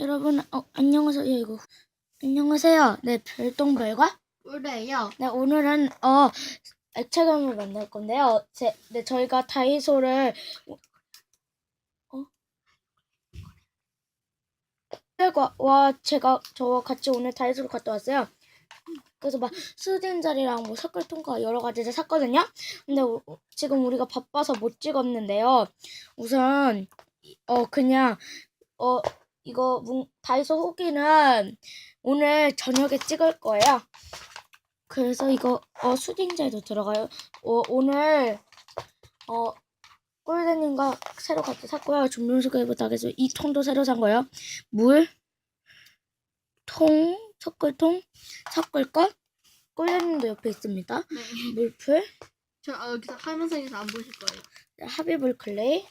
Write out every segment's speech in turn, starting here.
여러분, 어, 안녕하세요. 이거. 안녕하세요. 네, 별똥별과 그래요. 네, 오늘은 어 액체감을 만들 건데요. 제, 네, 저희가 다이소를 어? 과와 제가 저와 같이 오늘 다이소를 갔다 왔어요. 그래서 막 수딩자리랑 뭐 석굴통과 여러 가지를 샀거든요. 근데 우- 지금 우리가 바빠서 못 찍었는데요. 우선 어 그냥 어 이거 문- 다이소 후기는 오늘 저녁에 찍을 거예요. 그래서 이거 어 수딩자에도 들어가요. 어 오늘 어 꿀대님과 새로 같이 샀고요. 준비물소개 부탁해서 이 통도 새로 산 거예요. 물, 통, 석굴통, 섞을 것, 꿀대님도 옆에 있습니다. 네. 물풀, 저 아, 여기서 화면상에서 안 보실 거예요. 하비블 클레이,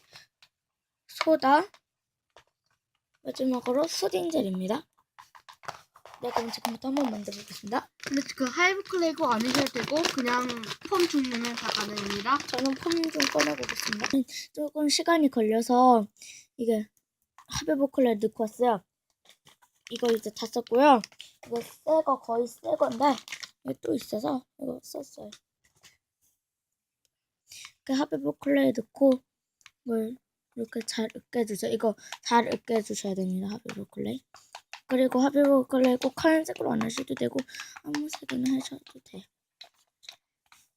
소다, 마지막으로 수딩젤입니다. 네, 그럼 지금부터 한번 만들어 보겠습니다. 근데 그 하이브 클레이고 안 하셔도 되고 그냥 폼 종류는 다 가능합니다. 저는 폼 좀 꺼내보겠습니다. 조금 시간이 걸려서 이게 하베보클레 넣고 왔어요. 이거 이제 다 썼고요. 이거 새 거 거의 새 건데 이거 또 있어서 이거 썼어요. 그 하베보클레 넣고 이걸 이렇게 잘 으깨주세요. 이거 잘 으깨주셔야 됩니다. 하베보클레. 그리고 하베보클레 꼭 하얀색으로 안 하셔도 되고 아무 색이나 하셔도 돼요.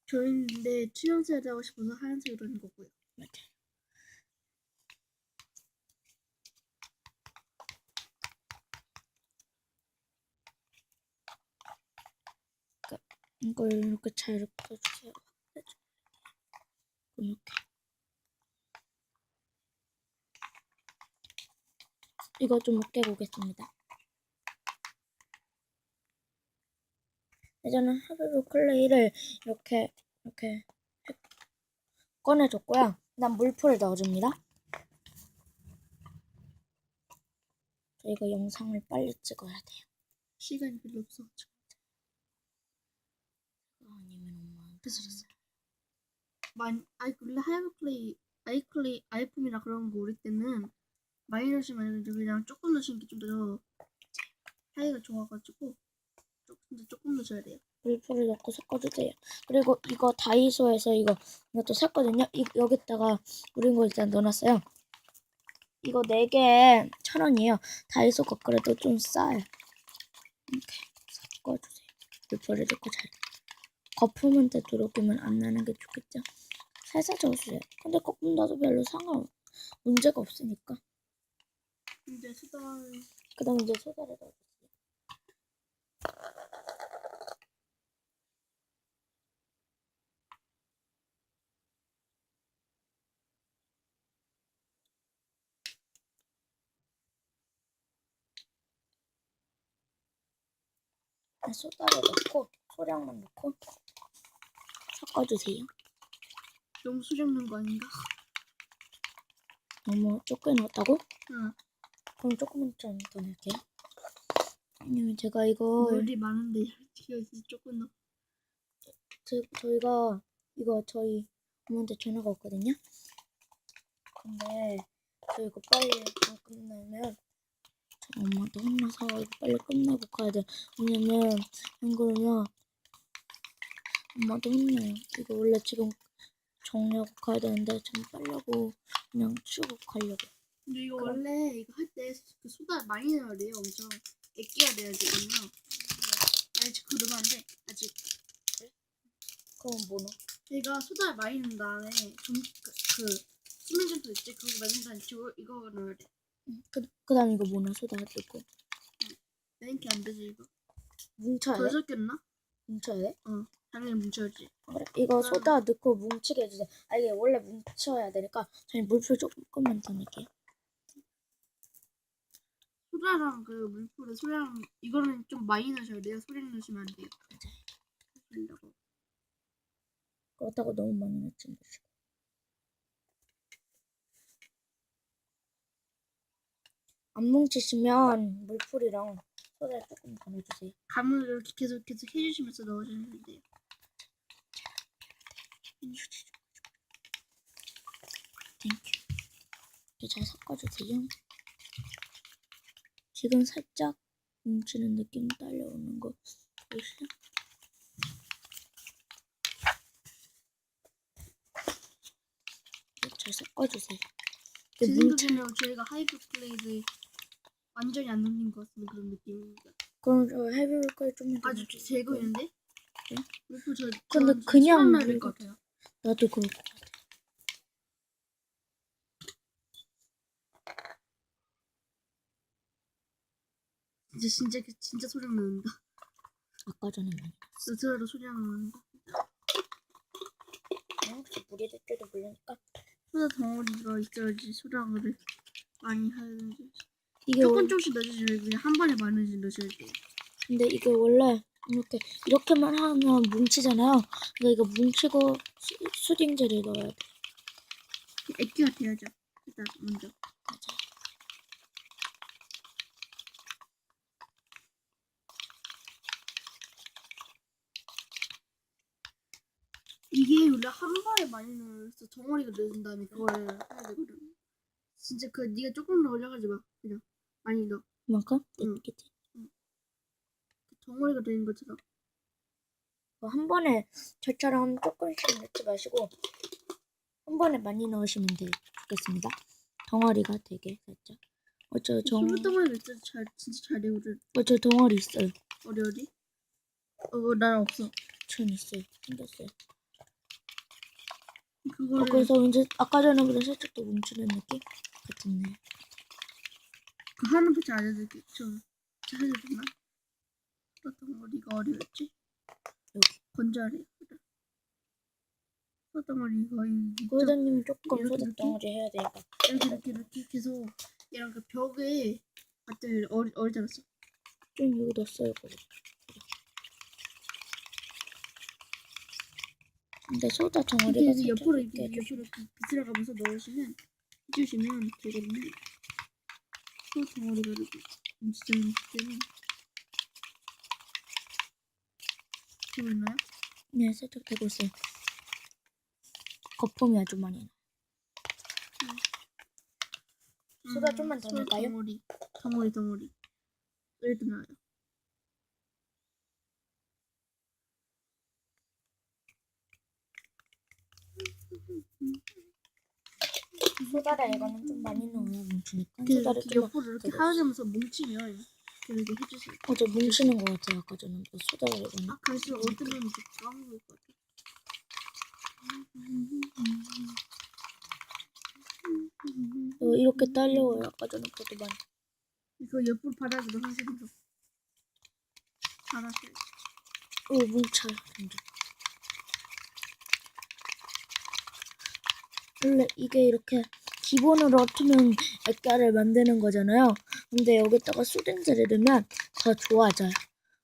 저희는 근데 투명색 하고 싶어서 하얀색으로 하는 거고요. 맞아요. 그, 이걸 이렇게 잘 엮어주세요. 이렇게. 이거 좀 으깨보겠습니다. 이제는 하베브 클레이를 이렇게 이렇게 꺼내줬고요. 그다음 물풀을 넣어줍니다. 저희가 영상을 빨리 찍어야 돼요. 시간이 별로 없어가지고. 아니면 엄마한테 됐어요. 만 아이 원래 하이브 클레이 아이클레이 아이폼이나 그런 거 우리 때는 안 되는데 그냥 조금 넣으시는 게 좀더 하이가 좋아가지고 조금 더 조금 넣으셔야 돼요. 물풀을 넣고 섞어주세요. 그리고 이거 다이소에서 이거 이것도 샀거든요. 이, 여기다가 우린 거 일단 넣어놨어요. 이거 4개에 천 원이에요. 다이소 거 그래도 좀 싸요. 이렇게 섞어주세요. 물풀을 넣고 잘. 거품은 되도록이면 안 나는 게 좋겠죠. 살살 저어주세요. 근데 거품 나도 별로 상관 문제가 없으니까. 근데 수다 그 다음 이제 소다를 넣어주세요. 네, 소다를 넣고 소량만 넣고 섞어주세요. 너무 넣은 거 아닌가? 너무 조금 넣었다고? 응. 그럼 조금만 좀더 넣을게요. 왜냐면 제가 이거 물이 많은데 여기 조금 넣. 저, 저희가 이거 저희 엄마한테 전화가 왔거든요. 근데 저 이거 빨리 안 끝나면 저 엄마도 혼나서 이거 빨리 끝내고 가야 돼. 왜냐면 안 그러면 엄마도 혼나요. 이거 원래 지금 정리하고 가야 되는데 좀 빨리 하고 그냥 치우고 가려고. 근데 이거. 원래 이거 할 때 그 소다 많이 넣어야 돼요. 엄청 애끼야 돼야 되거든요. 아직 넣으면 안 돼. 아직. 그럼 뭐 넣어? 제가 소다를 많이 넣은 다음에 좀 그, 그 수면제도 있지 그거 만든 다음에 이거, 이거 넣어야 돼. 응. 그, 그 다음 이거 뭐 넣어? 소다 넣고. 이렇게 안 되지 이거. 뭉쳐야 더 돼? 섞였나? 뭉쳐야 돼? 당연히 뭉쳐야지. 그래, 이거 소다 넣고 뭉치게 해주세요. 아 이게 원래 뭉쳐야 되니까 저희 물풀 조금만 더 넣을게요. 소다랑 그 물풀에 소량 이거는 좀 많이 넣으셔야 돼요. 소량 넣으시면 안 돼요. 그러려고. 그렇다고 너무 많이 넣지 마시고. 안 뭉치시면 물풀이랑 소다 조금 더 넣어주세요. 감을 이렇게 계속 계속 해주시면서 넣어주시면 돼요. 땡큐. 이렇게 잘 섞어주세요. 지금 살짝 뭉치는 느낌 딸려오는 거 보이시죠? 잘 섞어주세요. 제 생각에는 저희가 하이브 플레이를 완전히 안 넘긴 것 같은 그런 느낌입니다. 그럼 저 좀만 더 아주 넣어주세요. 제거 있는데? 네? 그리고 저, 근데 저 그냥. 나도 그럴 것 같아. 진짜 진짜 진짜 소량 나는다. 아까 전에 많이 스스로 소량 나는다. 넣었어. 혹시 물이 될지도 모르니까 소다 덩어리가 있어야지 소량을 많이 하는지. 이게 조금 원- 조금씩 넣어주지 말고 그냥 한 번에 많이 넣으셔야 돼요. 근데 이게 원래 이렇게 이렇게만 하면 뭉치잖아요. 그러니까 이거 뭉치고 수, 수딩젤을 넣어야 돼. 액기가 돼야죠. 일단 먼저. 맞아요. 이게 원래 한 번에 많이 넣어서 덩어리가 넣은 다음에 그거를 해야 되거든. 진짜 그 네가 조금 넣으려가지 마. 그냥 많이 넣어. 그만큼 응. 됐겠지. 덩어리가 되는 것처럼. 어, 한 번에 저처럼 조금씩 넣지 마시고 한 번에 많이 넣으시면 되, 좋겠습니다. 덩어리가 되게 살짝. 어저 정, 소금 덩어리가 진짜 잘 진짜 잘 되거든. 어저 덩어리 있어요. 어디 어디? 어, 난 없어. 전 있어요. 생겼어요. 어, 그거를 그래서 이제 아까 전에보다 살짝 더 뭉치는 느낌 같은데. 그 하는 패치 알려줄게. 좀 해줘주나? 어떤 머리가 어디였지? 여기. 건자리. 어떤 머리가 이 고회장님 조금 이렇게, 소득 이렇게? 덩어리 해야 되니까. 이렇게 이렇게 이렇게 계속 얘랑 그 벽에 맞대 어리 어리 잡았어. 좀 여기 넣었어요. 거 근데 소다 덩어리가 이렇게 옆으로 이렇게 옆으로 이렇게 비틀어 가면서 넣으시면 해주시면 되거든요. 또 덩어리가 이렇게 움직이는 때는 되고 있나요? 네, 살짝 되고 있어요. 거품이 아주 많이 나. 소다 좀만 더소 넣을까요? 덩어리, 덩어리, 덩어리. 이렇게 나요. 소다를 이거는 좀 많이 넣어야 뭉치니까. 이렇게, 소다를 이렇게 좀 옆으로 이렇게 더 하면서 뭉치면 이렇게 해주세요. 어제 뭉치는 것 같아요. 아까 전에 또 소다를 이거는. 아, 갈수록 건 이렇게 까먹을 것 같아. 어, 이렇게 딸려요. 아까 전에 것도 많이. 이거 옆으로 바닥으로 하시면 돼. 바닥에. 어, 뭉쳐요. 점점. 원래 이게 이렇게 기본으로 어쩌면 액자를 만드는 거잖아요. 근데 여기다가 수딩젤을 넣으면 더 좋아져요.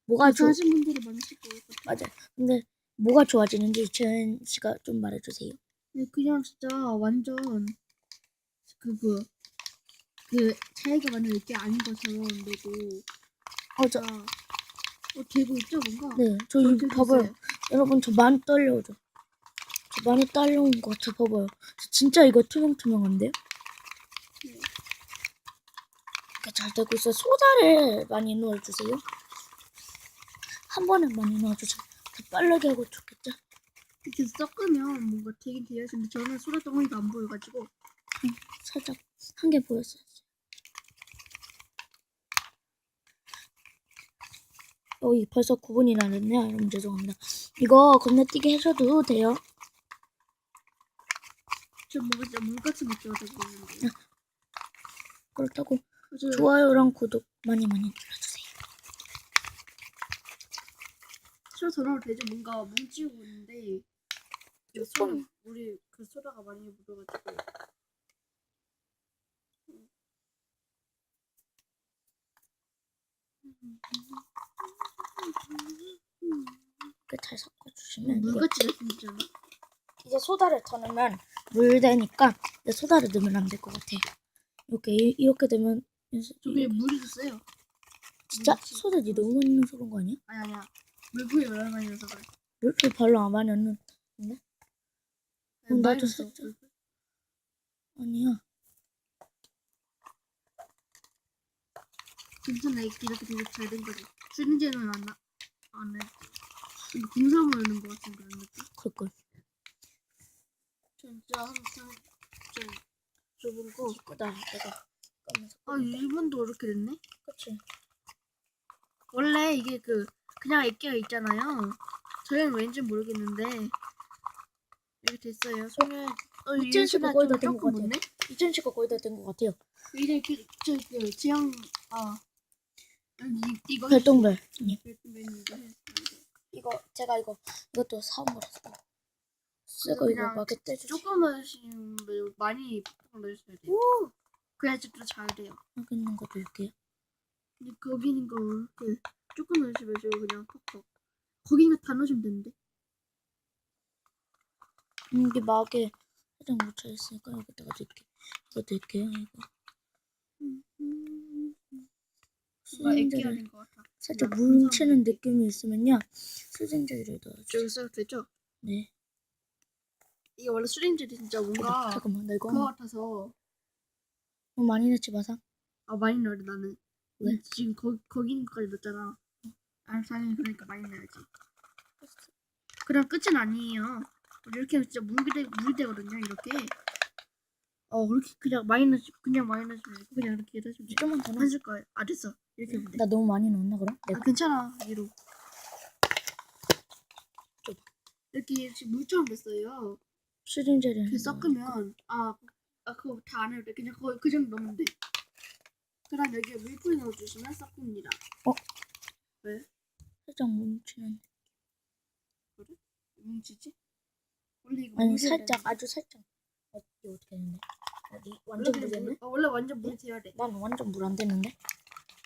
뭐가 좋? 하신 분들이 많으실 거예요. 맞아요. 근데 뭐가 좋아지는지 재현 씨가 좀 말해주세요. 네, 그냥 진짜 완전 그거 그 자기가 만든 게 아닌 것처럼 내도 어, 저, 진짜 어 되고 있죠 뭔가. 네, 저 이거 봐봐요. 됐어요. 여러분 저 많이 떨려오죠? 저 많이 딸려온 것 같아 봐봐요. 저 진짜 이거 투명투명한데요? 네. 이렇게 잘 되고 있어요. 소다를 많이 넣어주세요. 한 번에 많이 넣어주세요. 더 빠르게 하고 좋겠죠? 이렇게 섞으면 뭔가 되긴 근데 저는 소라 덩어리가 안 보여가지고 살짝 한 개 보였어요. 여기 벌써 9분이나 됐네요. 여러분 죄송합니다. 이거 건너뛰기 하셔도 돼요. 저 뭔가 진짜 물같이 느껴가지고 있는데. 그렇다고 그래서 좋아요랑 구독 많이 많이 눌러주세요. 소라 덩어리 되게 뭔가 뭉치고 있는데 이 소라 물이 그 소라가 많이 묻어가지고 이렇게 잘 섞어주시면 이게 물같이 생겼잖아. 이제 소다를 더 넣으면 물 되니까 이제 소다를 넣으면 안 될 것 같아요. 이렇게 이- 이렇게 되면 저기 물이 있어요. 진짜 물이 소다 니 너무 많이 넣어서 그런 거 아니야? 아니 아니야. 물고기 얼마 많이 넣어서 그래. 물도 별로 안 많이 넣는 어, 나도 많이 넣었어, 살짝. 아니야. 괜찮아 이렇게 되게 잘 된 거지. 수린제는 안 나. 안 해. 이거 공사물 넣는 거 같은 그런 느낌. 그걸 진짜 한참 좀 좁은 거. 이거다 내가 까면서 아 일본도 이렇게 됐네. 그치 원래 이게 그 그냥 액기가 있잖아요. 저희는 왠지 모르겠는데 이렇게 됐어요. 손에 어 이천 씨 유진아 거의 좀 다된 것 조금 같아요. 못네. 2000씨가 거의 다 된 것 같아요 이제 그저그 지향 아 이, 이거 별똥별 이거 제가 이거 이것도 사온 거라서 쓰고 이거 그냥 막 떼주지 조금 넣으시면 말고 많이 넣으셔야 돼요. 오 그래야지 또 잘 돼요. 여기 있는 거 넣을게요 근데 거기 있는 거 이렇게 조금 넣으시면 저 그냥 팍팍 거기 있는 거다 넣으시면 되는데 음, 이게 막에 살짝 묻혀있으니까 여기다가 넣을게 이거 넣을게요 이거 수증제를 된것 같아. 살짝 나 뭉치는. 느낌이 있으면요 수증제를 넣어줘 저기 써도 되죠? 네 이게 원래 수링젤이 진짜 뭔가 잠깐만 나 이거 그거 같아서. 너무 많이 넣지 마사 아 많이 넣어야 돼 나는. 왜? 지금 거, 거기 있는 것까지 넣었잖아. 아 당연히 그러니까 많이 넣어야지. 그럼 끝은 아니에요. 이렇게 하면 진짜 물이, 되, 물이 되거든요 이렇게. 어 그렇게 그냥 많이 넣으시 그냥 되고 그냥 이렇게 돼요 좀만 더 넣어. 하실 거예요. 아 됐어. 이렇게 하면 나 너무 많이 넣었나 그럼? 네. 돼아 괜찮아 위로. 좀. 이렇게 지금 물처럼 됐어요 수증제를 이렇게 섞으면 아, 아 그거 다 안 해도 돼 그냥 거의 그 정도 넣으면 돼 그다음 여기에 물풀 넣어주시면 섞습니다 살짝 뭉치는 뭉치지? 원래 이거 아니 살짝. 아주 살짝 어, 이거 어떻게 되는데? 어디 원래 완전 그냥 물 됐네? 물, 어, 원래 완전 물이 돼야 돼 난 완전 물 안 됐는데?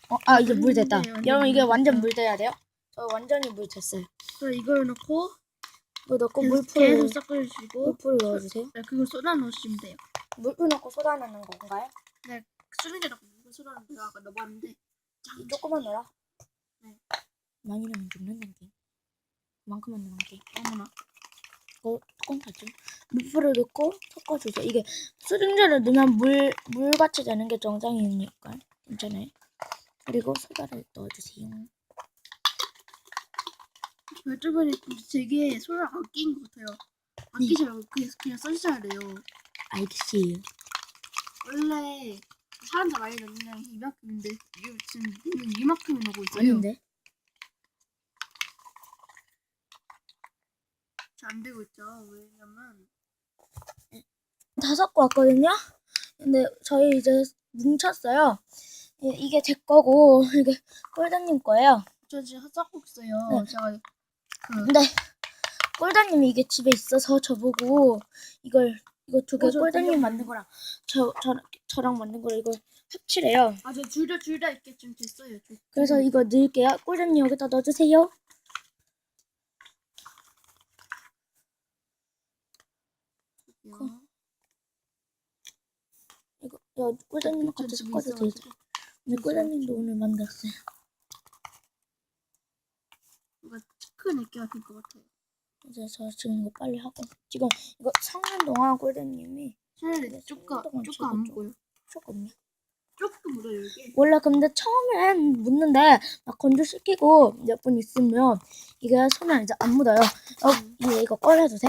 어, 아 이제 물 됐다 완전 여러분 이게 물 완전 됐다. 물 돼야 돼요? 저 완전히 물 됐어요 그럼 이걸 넣고 이거 넣고 물풀 계속 섞어주시고 물풀 넣어주세요. 네, 그걸 쏟아 넣으시면 돼요. 물풀 넣고 소다 넣는 건가요? 수능에 넣고 물 쏟아 넣는 거 아까 넣어봤는데 짱 조금만 넣어라 네. 많이 넣으면 죽는다는 그만큼만 넣으면 돼. 어머나. 이거 뚜껑 닫죠 물풀을 넣고 섞어주세요. 이게 수증제를 넣으면 물, 물같이 되는 게 정상이니까 괜찮아요. 그리고 소다를 넣어주세요 별주변에 되게 소를 아낀 것 같아요 아끼지 말고 그냥, 그냥 써주셔야 돼요 알겠어요 원래 사람들 많이 넣는 이만큼인데 이게 지금 얘는 이만큼이 넣고 있어요 아닌데? 잘 안 되고 있죠 왜냐면 다 섞고 왔거든요. 근데 저희 이제 뭉쳤어요. 이- 이게 제 거고 이게 꼴다님 거예요. 저 지금 섞고 있어요 네. 제가 그 근데 꼴다님이 이게 집에 있어서 저보고 이걸 이거 두개 어, 저 꼴다님. 만든 거랑 저, 저 저랑 만든 거를 이걸 합치래요. 아, 저둘다둘다 이렇게 좀 됐어요. 좀. 그래서 이거 넣을게요. 꼴다님 여기다 넣어주세요. 요 이거 야, 꼴다님랑 같이 섞어도 되죠. 근데 꼴다님도 오늘 만들었어요. 뭔가 큰 액기가 될 것 같아요. 이제 저 지금 이거 빨리 하고 지금 이거 섞는 동안 꼴다님이 차라리 네, 조금 조금 조금 안 좀- 먹어요. 조금요. 조금 묻어요 이게. 원래 근데 처음엔 묻는데 막 건조시키고 몇 분 있으면 이게 손에 이제 안 묻어요. 어, 음. 이거, 이거 꺼내도 돼?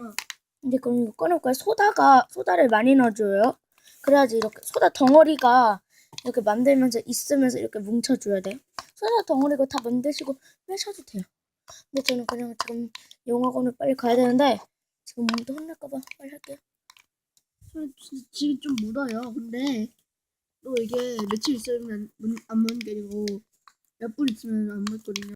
응. 근데 그럼 이거 꺼낼 거야. 소다가 소다를 많이 넣어줘요. 그래야지 이렇게 소다 덩어리가 이렇게 만들면서 있으면서 이렇게 뭉쳐줘야 돼요. 소다 덩어리가 다 만드시고 빼셔도 돼요. 근데 저는 그냥 지금 영화관을 빨리 가야 되는데 지금 또 혼날까봐 빨리 할게요. 저 지- 지금 좀 묻어요. 근데 또 이게 며칠 있으면 안, 묻- 안 묻는 게 아니고 몇 분 있으면 안 묻거든요.